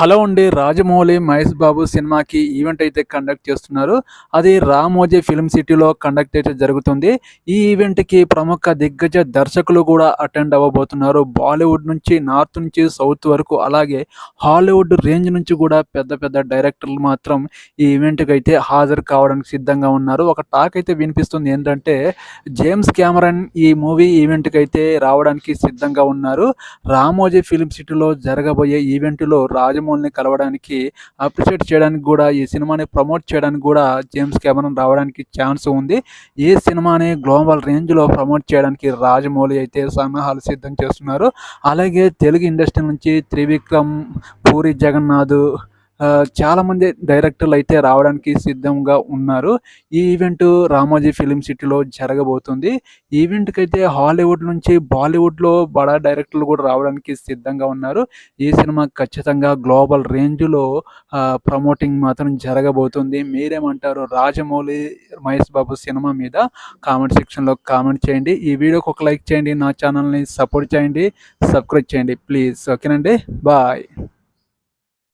Hello అండి రాజమౌళి మహేష్ బాబు సినిమాకి event అయితే కండక్ట్ చేస్తున్నారు. అది రామోజీ ఫిల్మ్ సిటీలో కండక్ట్ అయితే జరుగుతుంది. ఈ ఈవెంట్కి ప్రముఖ దిగ్గజ దర్శకులు కూడా అటెండ్ అవ్వబోతున్నారు. బాలీవుడ్ నుంచి నార్త్ నుంచి సౌత్ వరకు అలాగే హాలీవుడ్ రేంజ్ నుంచి కూడా పెద్ద పెద్ద డైరెక్టర్లు మాత్రం ఈ ఈవెంట్కి అయితే హాజరు కావడానికి సిద్ధంగా ఉన్నారు. ఒక టాక్ అయితే వినిపిస్తుంది ఏంటంటే జేమ్స్ కెమెరన్ ఈ మూవీ ఈవెంట్కి అయితే రావడానికి సిద్ధంగా ఉన్నారు. రామోజీ ఫిల్మ్ సిటీలో జరగబోయే ఈవెంట్లో రాజమౌళిని కలవడానికి అప్రిషియేట్ చేయడానికి కూడా ఈ సినిమాని ప్రమోట్ చేయడానికి కూడా జేమ్స్ కెమెరన్ రావడానికి ఛాన్స్ ఉంది. ఈ సినిమాని గ్లోబల్ రేంజ్లో ప్రమోట్ చేయడానికి రాజమౌళి అయితే సన్నాహాలు సిద్ధం చేస్తున్నారు. అలాగే తెలుగు ఇండస్ట్రీ నుంచి త్రివిక్రమ్ పూరి జగన్నాథ్ చాలామంది డైరెక్టర్లు అయితే రావడానికి సిద్ధంగా ఉన్నారు. ఈ ఈవెంట్ రామోజీ ఫిలిం సిటీలో జరగబోతుంది. ఈవెంట్కి అయితే హాలీవుడ్ నుంచి బాలీవుడ్లో బడా డైరెక్టర్లు కూడా రావడానికి సిద్ధంగా ఉన్నారు. ఈ సినిమా ఖచ్చితంగా గ్లోబల్ రేంజ్లో ప్రమోటింగ్ మాత్రం జరగబోతుంది. మీరేమంటారు? రాజమౌళి మహేష్ బాబు సినిమా మీద కామెంట్ సెక్షన్లో కామెంట్ చేయండి. ఈ వీడియోకి ఒక లైక్ చేయండి. నా ఛానల్ని సపోర్ట్ చేయండి. సబ్స్క్రైబ్ చేయండి. ప్లీజ్. ఓకేనండి. బాయ్.